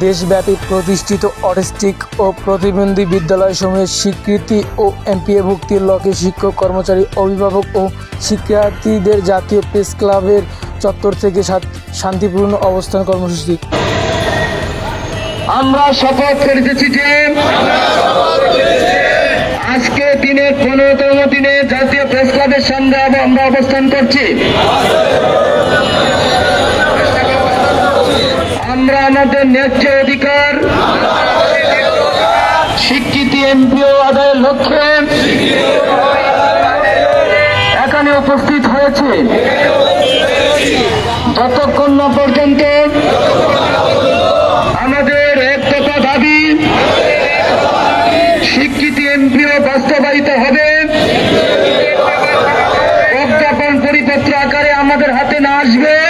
দেশব্যাপী প্রতিষ্ঠিত অটিস্টিক ও প্রতিবন্ধী বিদ্যালয়সমূহের স্বীকৃতি ও এমপিএ ভুক্তির লক্ষ্যে শিক্ষক, কর্মচারী, অভিভাবক ও শিক্ষার্থীদের জাতীয় প্রেস ক্লাবের চত্বর থেকে শান্তিপূর্ণ অবস্থান কর্মসূচি। আমরা শপথ করিতেছি যে আজকে দিনের পনেরোতম দিনে জাতীয় প্রেস ক্লাবের সামনে আমরা অবস্থান করছি। আমরা আমাদের ন্যায্য অধিকার। স্বীকৃতি এমপিও আদায়ের লক্ষ্য এখানে উপস্থিত হয়েছে। যতক্ষণ না পর্যন্ত আমাদের এক কথা দাবি স্বীকৃতি এমপিও বাস্তবায়িত হবে প্রজ্ঞাপন পরিপত্র আকারে আমাদের হাতে না আসবে।